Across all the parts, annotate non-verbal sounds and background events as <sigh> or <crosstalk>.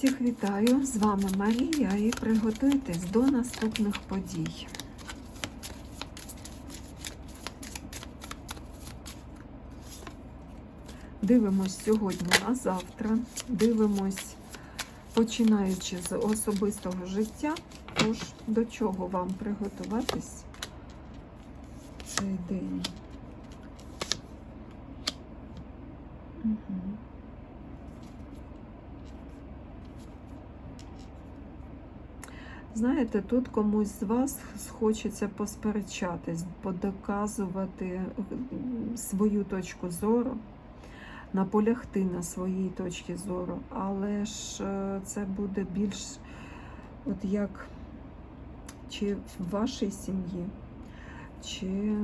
Всіх вітаю! З вами Марія і приготуйтесь до наступних подій. Дивимось сьогодні на завтра. Дивимось, починаючи з особистого життя. Тож, до чого вам приготуватись цей день? Угу. Знаєте, тут комусь з вас хочеться посперечатись, подоказувати свою точку зору, наполягти на своїй точці зору, але ж е, це буде більш от як чи в вашій сім'ї, чи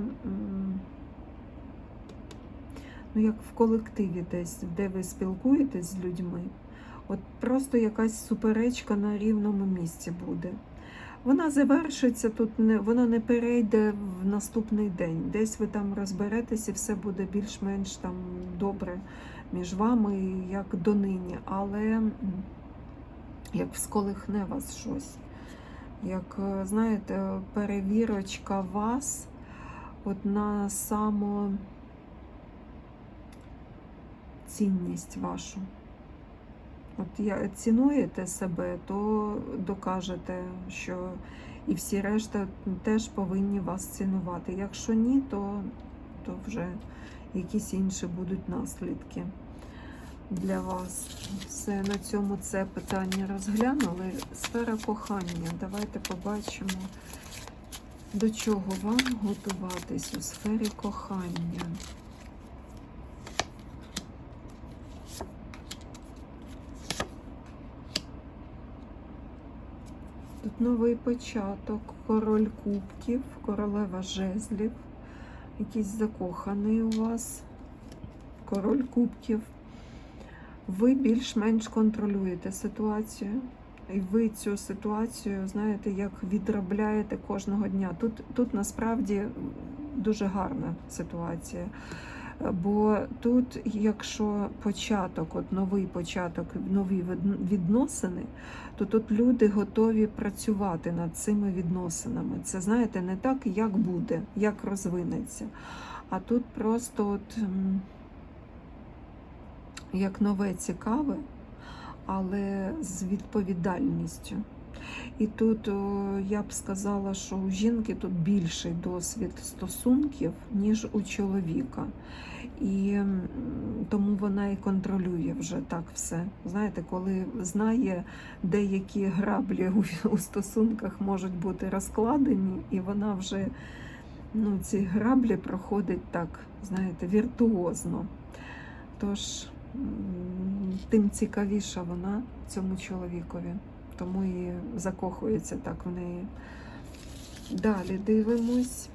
ну, як в колективі десь, де ви спілкуєтесь з людьми. От просто якась суперечка на рівному місці буде. Вона завершиться тут, не вона не перейде в наступний день. Десь ви там розберетесь і все буде більш-менш там добре між вами, як донині. Але як всколихне вас щось. Як, е, знаєте, перевірочка вас от на само цінність вашу. От я цінуєте себе, то докажете, що і всі решта теж повинні вас цінувати. Якщо ні, то, то вже якісь інші будуть наслідки для вас. Все на цьому це питання розглянули. Сфера кохання. Давайте побачимо, до чого вам готуватись у сфері кохання. Новий початок, король кубків, королева жезлів, якийсь закоханий у вас, король кубків. Ви більш-менш контролюєте ситуацію. І ви цю ситуацію, знаєте, як відробляєте кожного дня. Тут, тут насправді дуже гарна ситуація. Бо тут, якщо початок, от новий початок, нові відносини, то тут люди готові працювати над цими відносинами. Це знаєте, не так, як буде, як розвинеться. А тут просто от як нове цікаве, але з відповідальністю. І тут я б сказала, що у жінки тут більший досвід стосунків, ніж у чоловіка. І тому вона і контролює вже так все. Знаєте, коли знає, деякі граблі <laughs> у, стосунках можуть бути розкладені, і вона вже ну, ці граблі проходить так, знаєте, віртуозно. Тож тим цікавіша вона цьому чоловікові, тому і закохується так в неї. Далі дивимось.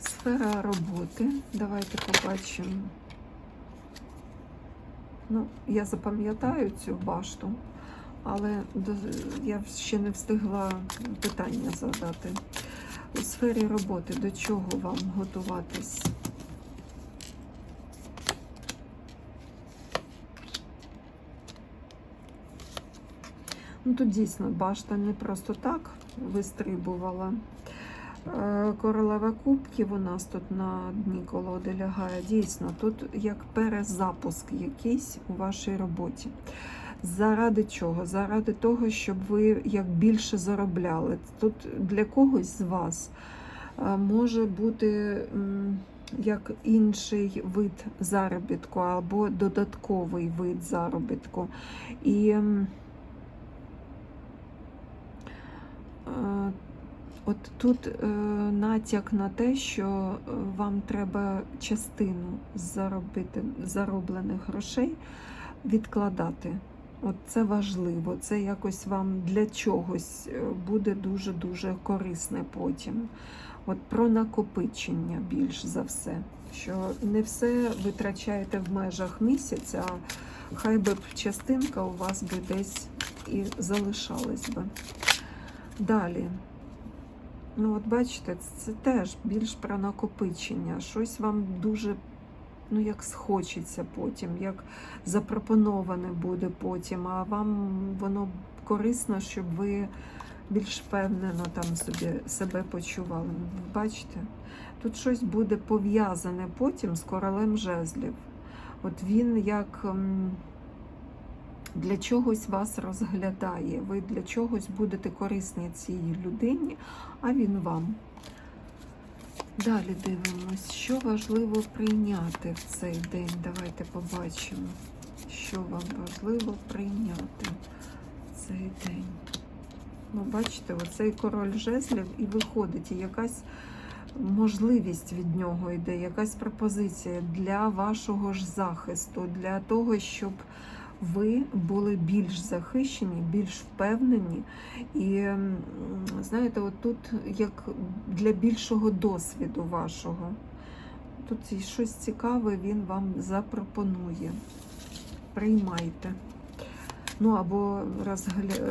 Сфера роботи. Давайте побачимо. Ну, я запам'ятаю цю башту, але я ще не встигла питання задати. У сфері роботи до чого вам готуватись? Ну, тут дійсно башта не просто так вистрибувала. Е, Королева кубків у нас тут на дні колоди лягає. Дійсно, тут як перезапуск якийсь у вашій роботі. Заради чого? Заради того, щоб ви як більше заробляли. Тут для когось з вас е, може бути як інший вид заробітку або додатковий вид заробітку. І м, е, От тут е, натяк на те, що е, вам треба частину заробити, зароблених грошей відкладати. От це важливо, це якось вам для чогось е, буде дуже-дуже корисне потім. От про накопичення більш за все. Що не все витрачаєте в межах місяця, а хай би частинка у вас би десь і залишалась би. Далі. Ну, от бачите, це теж більш про накопичення. Щось вам дуже ну, як схочеться потім, як запропоноване буде потім, а вам воно корисно, щоб ви більш впевнено там собі себе почували. Бачите? Тут щось буде пов'язане потім з королем жезлів. От він як для чогось вас розглядає, ви для чогось будете корисні цій людині, а він вам. Далі дивимось, що важливо прийняти в цей день. Давайте побачимо, що вам важливо прийняти в цей день. Ну, бачите, оцей король жезлів і виходить, і якась можливість від нього йде, якась пропозиція для вашого ж захисту, для того, щоб ви були більш захищені, більш впевнені. І знаєте, от тут як для більшого досвіду вашого. Тут щось цікаве він вам запропонує. Приймайте. Ну або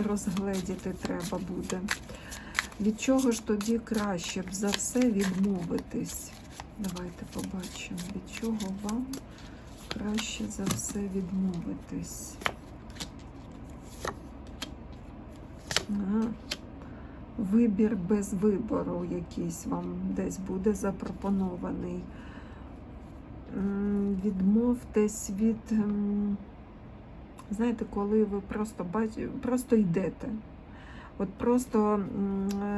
розгледіти треба буде. Від чого ж тоді краще б за все відмовитись? Давайте побачимо, від чого вам краще за все відмовитись. Вибір без вибору якийсь вам десь буде запропонований. Відмовтесь від, знаєте, коли ви просто бач... просто йдете. От просто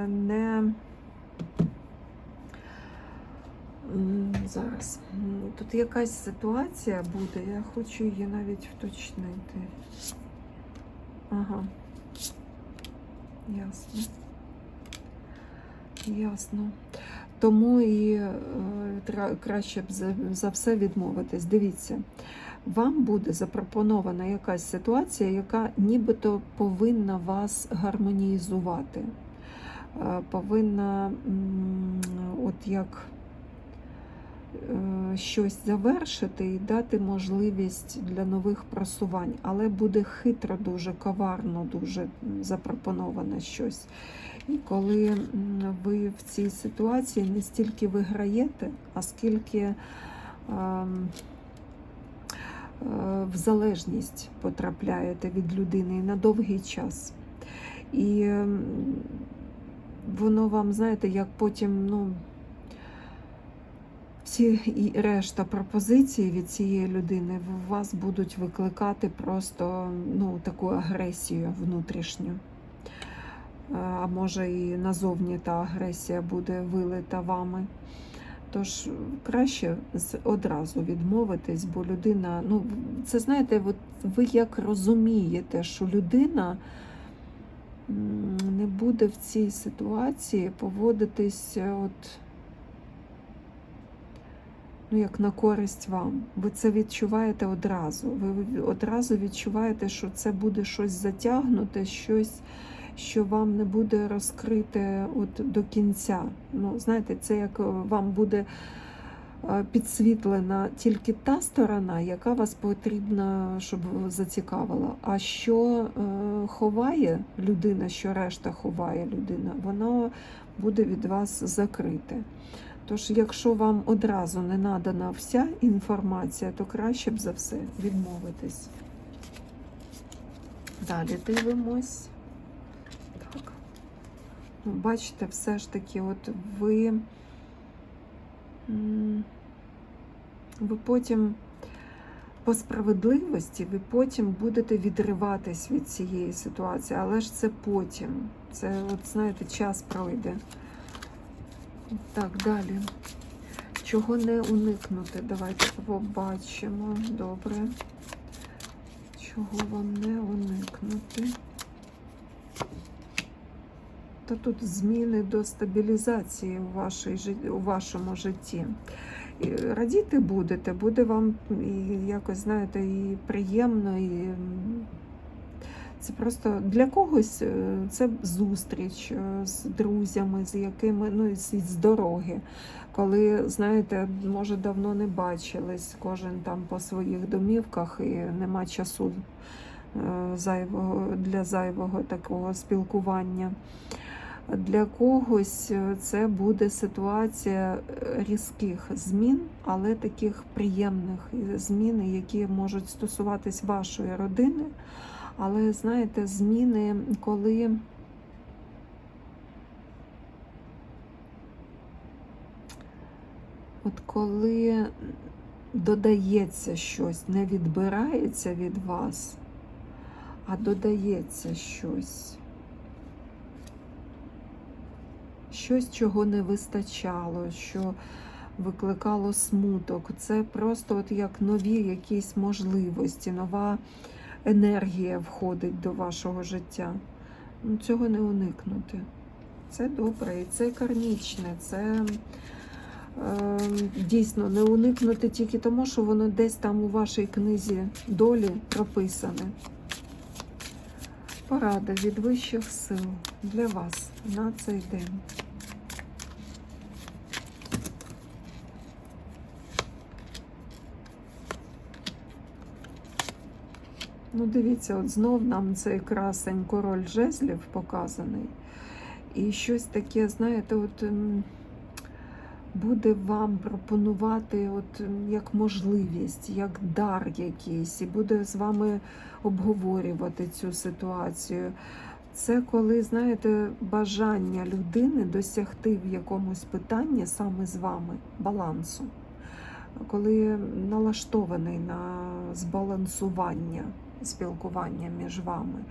не зараз. Тут якась ситуація буде, я хочу її навіть вточнити. Ага. Ясно. Ясно. Тому і е, краще б за, за все відмовитись. Дивіться, вам буде запропонована якась ситуація, яка нібито повинна вас гармонізувати. Е, Повинна, м, от як щось завершити і дати можливість для нових просувань, але буде хитро, дуже коварно, дуже запропоноване щось. І коли ви в цій ситуації не стільки виграєте, а скільки ем, е, в залежність потрапляєте від людини на довгий час. І воно вам, знаєте, як потім, ну, всі і решта пропозицій від цієї людини в вас будуть викликати просто ну, таку агресію внутрішню. Е, А може і назовні та агресія буде вилита вами. Тож краще одразу відмовитись, бо людина, ну це знаєте, от ви як розумієте, що людина не буде в цій ситуації поводитись от ну, як на користь вам. Ви це відчуваєте одразу. Ви одразу відчуваєте, що це буде щось затягнуте, щось, що вам не буде розкрите от до кінця. Ну, знаєте, це як е, вам буде е, підсвітлена тільки та сторона, яка вас потрібна, щоб зацікавила. А що е, ховає людина, що решта ховає людина, воно буде від вас закрите. Тож, якщо вам одразу не надана вся інформація, то краще б за все відмовитись. Далі дивимось. Так. Ну, бачите, все ж таки, от ви, ви потім по справедливості, ви потім будете відриватись від цієї ситуації, але ж це потім. Це, от знаєте, час пройде. Так, далі. Чого не уникнути? Давайте побачимо. Добре. Чого вам не уникнути? Та тут зміни до стабілізації у, вашій, у вашому житті. Радіти будете, буде вам і якось, знаєте, і приємно, і це просто для когось е, це зустріч е, з друзями, з якими ну з дороги. Коли, знаєте, може давно не бачились, кожен там по своїх домівках і нема часу е, зайвого для зайвого такого спілкування. Для когось це буде ситуація різких змін, але таких приємних змін, які можуть стосуватись вашої родини. Але знаєте, зміни, коли от коли додається щось, не відбирається від вас, а додається щось. Щось, чого не вистачало, що викликало смуток. Це просто от як нові якісь можливості, нова енергія входить до вашого життя. Ну, Цього не уникнути. Це добре, і це кармічне, це е, дійсно не уникнути тільки тому, що воно десь там у вашій книзі долі прописане. Порада від вищих сил для вас на цей день. Ну, дивіться, от знов нам цей красень король жезлів показаний. І щось таке, знаєте, от ем, буде вам пропонувати от ем, як можливість, як дар якийсь, і буде з вами обговорювати цю ситуацію. Це коли, знаєте, бажання людини досягти в якомусь питанні саме з вами балансу, коли налаштований на збалансування спілкування між вами,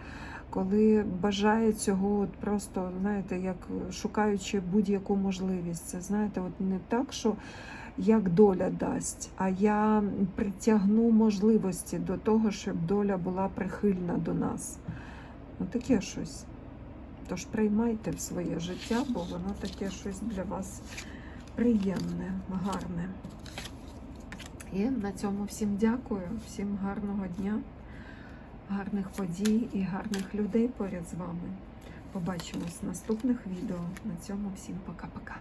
коли бажає цього, от просто знаєте, як шукаючи будь-яку можливість. Це знаєте, от не так, що як доля дасть, а я притягну можливості до того, щоб доля була прихильна до нас. Ну, таке щось. Тож приймайте в своє життя, бо воно таке щось для вас приємне, гарне. І на цьому всім дякую, всім гарного дня, гарних подій і гарних людей поряд з вами. Побачимось в наступних відео. На цьому всім пока-пока.